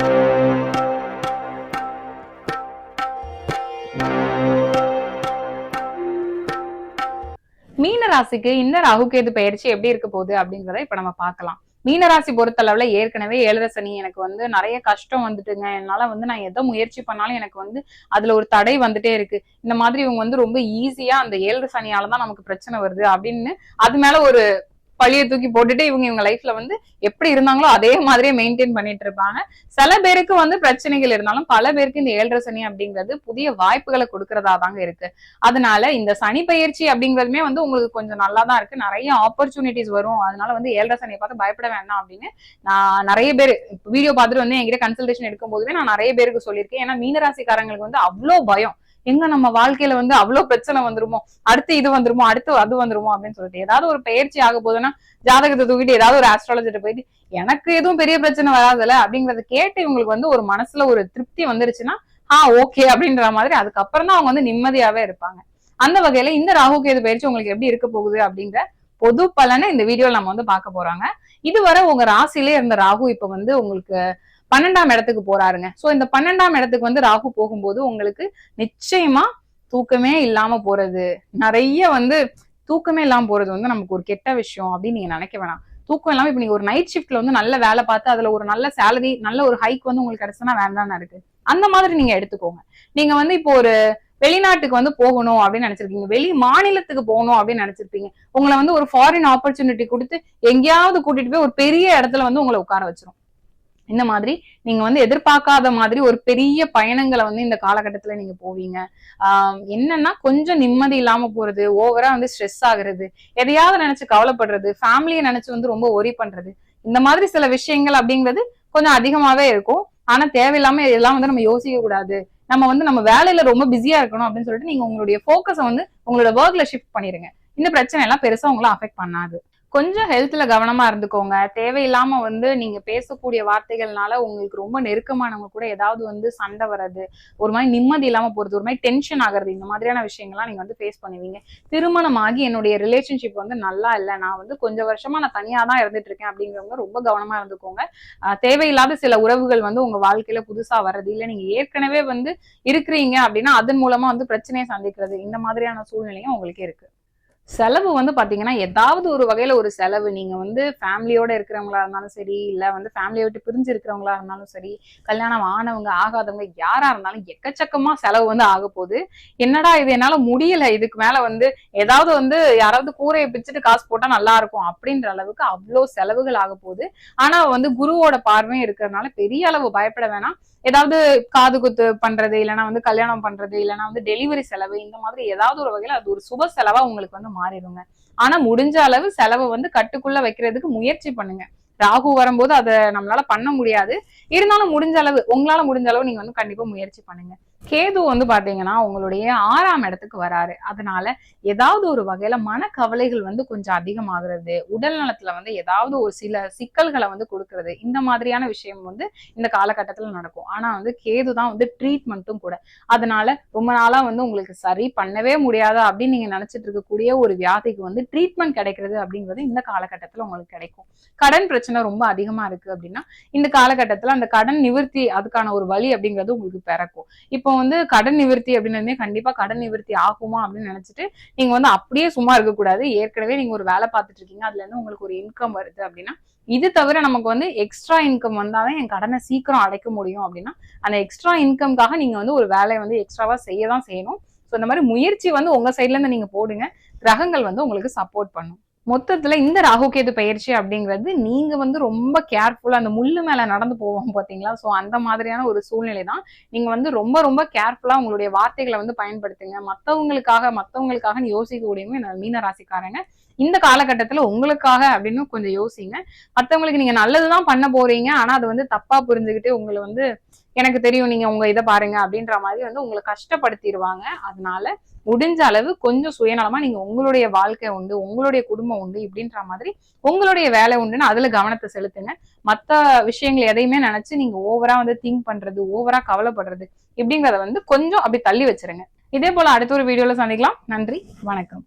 மீனராசிக்கு இந்த ராகுகேது பயிற்சி எப்படி இருக்க போகுது அப்படிங்கறத இப்ப நம்ம பார்க்கலாம். மீனராசி பொறுத்தளவுல ஏற்கனவே ஏழரை சனி எனக்கு வந்து நிறைய கஷ்டம் வந்துட்டுங்க. என்னால வந்து நான் எதை முயற்சி பண்ணாலும் எனக்கு வந்து அதுல ஒரு தடை வந்துட்டே இருக்கு. இந்த மாதிரி இவங்க வந்து ரொம்ப ஈஸியா அந்த ஏழரை சனியாலதான் நமக்கு பிரச்சனை வருது அப்படின்னு அது மேல ஒரு பழிய தூக்கி போட்டுட்டு இவங்க இவங்க லைஃப்ல வந்து எப்படி இருந்தாங்களோ அதே மாதிரியே மெயின்டைன் பண்ணிட்டு இருப்பாங்க. சில பேருக்கு வந்து பிரச்சனைகள் இருந்தாலும் பல பேருக்கு இந்த ஏழரை சனி அப்படிங்கிறது புதிய வாய்ப்புகளை கொடுக்கறதா தாங்க இருக்கு. அதனால இந்த சனி பயிற்சி அப்படிங்கிறதுமே வந்து உங்களுக்கு கொஞ்சம் நல்லா தான் இருக்கு. நிறைய ஆப்பர்ச்சுனிட்டிஸ் வரும். அதனால வந்து ஏழரை சனியை பார்த்து பயப்பட வேண்டாம் அப்படின்னு நான் நிறைய பேர் வீடியோ பார்த்துட்டு வந்து என்கிட்ட கன்சல்டேஷன் எடுக்கும் போதுமே நான் நிறைய பேருக்கு சொல்லியிருக்கேன். ஏன்னா மீனராசிக்காரங்களுக்கு வந்து அவ்வளோ பயம். எங்க நம்ம வாழ்க்கையில வந்து அவ்வளவு பிரச்சனை வந்துருமோ? அடுத்து இது வந்துருமோ? அடுத்து அது வந்துருமோ? அப்படின்னு சொல்லிட்டு ஏதாவது ஒரு பயிற்சி ஆக போதுன்னா ஜாதகத்தை தூக்கிட்டு ஏதாவது ஒரு ஆஸ்ட்ராலஜிட்ட போயிட்டு எனக்கு எதுவும் பெரிய பிரச்சனை வராதுல்ல அப்படிங்கறத கேட்டு இவங்களுக்கு வந்து ஒரு மனசுல ஒரு திருப்தி வந்துருச்சுன்னா ஆஹ் ஓகே அப்படின்ற மாதிரி அதுக்கப்புறம் தான் அவங்க வந்து நிம்மதியாவே இருப்பாங்க. அந்த வகையில இந்த ராகு கேது பயிற்சி உங்களுக்கு எப்படி இருக்க போகுது அப்படிங்கிற பொது பலனை இந்த வீடியோல நம்ம வந்து பார்க்க போறாங்க. இதுவரை உங்க ராசியிலே இருந்த ராகு இப்ப வந்து உங்களுக்கு பன்னெண்டாம் இடத்துக்கு போறாருங்க. சோ இந்த பன்னெண்டாம் இடத்துக்கு வந்து ராகு போகும்போது உங்களுக்கு நிச்சயமா தூக்கமே இல்லாம போறது. நிறைய வந்து தூக்கமே இல்லாம போறது வந்து நமக்கு ஒரு கெட்ட விஷயம் அப்படின்னு நீங்க நினைக்க வேணாம். தூக்கம் இல்லாம இப்ப நீங்க ஒரு நைட் ஷிஃப்ட்ல வந்து நல்ல வேலை பார்த்து அதுல ஒரு நல்ல சேலரி நல்ல ஒரு ஹைக் வந்து உங்களுக்கு கிடைச்சுன்னா வேண்டாம்னு இருக்கு. அந்த மாதிரி நீங்க எடுத்துக்கோங்க. நீங்க வந்து இப்போ ஒரு வெளிநாட்டுக்கு வந்து போகணும் அப்படின்னு நினைச்சிருக்கீங்க. வெளி மாநிலத்துக்கு போகணும் அப்படின்னு நினைச்சிருப்பீங்க. உங்களை வந்து ஒரு ஃபாரின் ஆப்பர்ச்சுனிட்டி கொடுத்து எங்கேயாவது கூட்டிட்டு போய் ஒரு பெரிய இடத்துல வந்து உங்களை உட்கார வச்சிரும். இந்த மாதிரி நீங்க வந்து எதிர்பார்க்காத மாதிரி ஒரு பெரிய பயணங்களை வந்து இந்த காலகட்டத்துல நீங்க போவீங்க. ஆஹ் என்னன்னா கொஞ்சம் நிம்மதி இல்லாம போறது ஓவரா வந்து ஸ்ட்ரெஸ் ஆகுறது எதையாவது நினைச்சு கவலைப்படுறது ஃபேமிலியை நினைச்சு வந்து ரொம்ப ஒரி பண்றது. இந்த மாதிரி சில விஷயங்கள் அப்படிங்கிறது கொஞ்சம் அதிகமாவே இருக்கும். ஆனா தேவையில்லாம இதெல்லாம் வந்து நம்ம யோசிக்க கூடாது. நம்ம வந்து நம்ம வேலையில ரொம்ப பிஸியா இருக்கணும் அப்படின்னு சொல்லிட்டு நீங்க உங்களுடைய ஃபோக்கஸை வந்து உங்களோட ஒர்க்ல ஷிஃப்ட் பண்ணிருங்க. இந்த பிரச்சனை எல்லாம் பெருசா உங்களை அஃபெக்ட் பண்ணாது. கொஞ்சம் ஹெல்த்ல கவனமா இருந்துக்கோங்க. தேவையில்லாம வந்து நீங்க பேசக்கூடிய வார்த்தைகள்னால உங்களுக்கு ரொம்ப நெருக்கமானவங்க கூட ஏதாவது வந்து சண்டை வர்றது ஒரு மாதிரி நிம்மதி இல்லாம போறது ஒரு மாதிரி டென்ஷன் ஆகுறது இந்த மாதிரியான விஷயங்கள்லாம் நீங்க வந்து ஃபேஸ் பண்ணுவீங்க. திருமணம் ஆகி என்னுடைய ரிலேஷன்ஷிப் வந்து நல்லா இல்லை. நான் வந்து கொஞ்சம் வருஷமா நான் தனியா தான் இருந்துட்டு இருக்கேன் அப்படிங்கிறவங்க ரொம்ப கவனமா இருந்துக்கோங்க. தேவையில்லாத சில உறவுகள் வந்து உங்க வாழ்க்கையில புதுசா வர்றது இல்லை. நீங்க ஏற்கனவே வந்து இருக்கிறீங்க அப்படின்னா அதன் மூலமா வந்து பிரச்சனையை சந்திக்கிறது இந்த மாதிரியான சூழ்நிலையும் உங்களுக்கு இருக்கு. செலவு வந்து பார்த்தீங்கன்னா ஏதாவது ஒரு வகையில் ஒரு செலவு. நீங்கள் வந்து ஃபேமிலியோடு இருக்கிறவங்களா இருந்தாலும் சரி இல்லை வந்து ஃபேமிலியை விட்டு பிரிஞ்சு இருக்கிறவங்களா இருந்தாலும் சரி கல்யாணம் ஆனவங்க ஆகாதவங்க யாராக இருந்தாலும் எக்கச்சக்கமா செலவு வந்து ஆக போகுது. என்னடா இது? என்னால் முடியல. இதுக்கு மேலே வந்து ஏதாவது வந்து யாராவது கூரையை பிச்சுட்டு காசு போட்டால் நல்லா இருக்கும் அப்படின்ற அளவுக்கு அவ்வளோ செலவுகள் ஆக போகுது. ஆனால் வந்து குருவோட பார்வையும் இருக்கிறதுனால பெரிய அளவு பயப்பட வேணாம். ஏதாவது காது குத்து பண்றது இல்லைன்னா வந்து கல்யாணம் பண்றது இல்லைன்னா வந்து டெலிவரி செலவு இந்த மாதிரி ஏதாவது ஒரு வகையில அது ஒரு சுப செலவா உங்களுக்கு வந்து மாறிடுங்க. ஆனா முடிஞ்ச அளவு செலவை வந்து கட்டுக்குள்ள வைக்கிறதுக்கு முயற்சி பண்ணுங்க. ராகு வரும்போது அதை நம்மளால பண்ண முடியாது. இருந்தாலும் முடிஞ்ச அளவு உங்களால முடிஞ்ச அளவு நீங்க வந்து கண்டிப்பா முயற்சி பண்ணுங்க. கேது வந்து பாத்தீங்கன்னா உங்களுடைய ஆறாம் இடத்துக்கு வராரு. அதனால ஏதாவது ஒரு வகையில மனக்கவலைகள் வந்து கொஞ்சம் அதிகமாகிறது உடல் நலத்துல வந்து ஏதாவது ஒரு சில சிக்கல்களை வந்து கொடுக்கறது இந்த மாதிரியான விஷயம் வந்து இந்த காலகட்டத்துல நடக்கும். ஆனா வந்து கேது தான் வந்து ட்ரீட்மெண்ட்டும் கூட. அதனால ரொம்ப நாளா வந்து உங்களுக்கு சரி பண்ணவே முடியாதா அப்படின்னு நீங்க நினைச்சிட்டு இருக்கக்கூடிய ஒரு வியாதிக்கு வந்து ட்ரீட்மெண்ட் கிடைக்கிறது அப்படிங்கிறது இந்த காலகட்டத்துல உங்களுக்கு கிடைக்கும். கடன் பிரச்சனை ரொம்ப அதிகமா இருக்கு அப்படின்னா இந்த காலகட்டத்துல அந்த கடன் நிவர்த்தி அதுக்கான ஒரு வழி அப்படிங்கிறது உங்களுக்கு பிறக்கும். இப்போ வந்து கடன் நிவர்த்தி அப்படின்னே கண்டிப்பா கடன் நிவர்த்தி ஆகுமா அப்படின்னு நினைச்சிட்டு நீங்க வந்து அப்படியே சும்மா இருக்கக்கூடாது ஏற்கனவே நீங்க ஒரு வேலை பார்த்துட்டு இருக்கீங்க. அதுல இருந்து உங்களுக்கு ஒரு இன்கம் வருது அப்படின்னா இது தவிர நமக்கு வந்து எக்ஸ்ட்ரா இன்கம் வந்தாதான் என் கடனை சீக்கிரம் அடைக்க முடியும் அப்படின்னா அந்த எக்ஸ்ட்ரா இன்கம்காக நீங்க வந்து ஒரு வேலையை வந்து எக்ஸ்ட்ராவா செய்ய தான் செய்யணும். ஸோ இந்த மாதிரி முயற்சி வந்து உங்க சைட்ல இருந்து நீங்க போடுங்க. கிரகங்கள் வந்து உங்களுக்கு சப்போர்ட் பண்ணும். மொத்தத்துல இந்த ராகுகேது பயிற்சி அப்படிங்கிறது நீங்க வந்து ரொம்ப கேர்ஃபுல்லா அந்த முள்ளு மேல நடந்து போவோம் பாத்தீங்களா? சோ அந்த மாதிரியான ஒரு சூழ்நிலை தான் நீங்க வந்து ரொம்ப ரொம்ப கேர்ஃபுல்லா உங்களுடைய வார்த்தைகளை வந்து பயன்படுத்துங்க. மத்தவங்களுக்காக மத்தவங்களுக்காக யோசிக்கக்கூடியவங்க இந்த மீன ராசிக்காரங்க. இந்த காலகட்டத்துல உங்களுக்காக அப்படின்னு கொஞ்சம் யோசிங்க. மத்தவங்களுக்கு நீங்க நல்லதுதான் பண்ண போறீங்க. ஆனா அது வந்து தப்பா புரிஞ்சுக்கிட்டு உங்களை வந்து எனக்கு தெரியும் நீங்க உங்க இதை பாருங்க அப்படின்ற மாதிரி வந்து உங்களை கஷ்டப்படுத்திடுவாங்க. அதனால முடிஞ்ச அளவு கொஞ்சம் சுயநலமா நீங்க உங்களுடைய வாழ்க்கை உண்டு உங்களுடைய குடும்பம் உண்டு இப்படின்ற மாதிரி உங்களுடைய வேலை உண்டுன்னு அதுல கவனத்தை செலுத்துங்க. மத்த விஷயங்கள் எதையுமே நினைச்சு நீங்க ஓவரா வந்து திங்க் பண்றது ஓவரா கவலைப்படுறது இப்படிங்கறத வந்து கொஞ்சம் அப்படி தள்ளி வச்சிருங்க. இதே போல அடுத்த ஒரு வீடியோல சந்திக்கலாம். நன்றி வணக்கம்.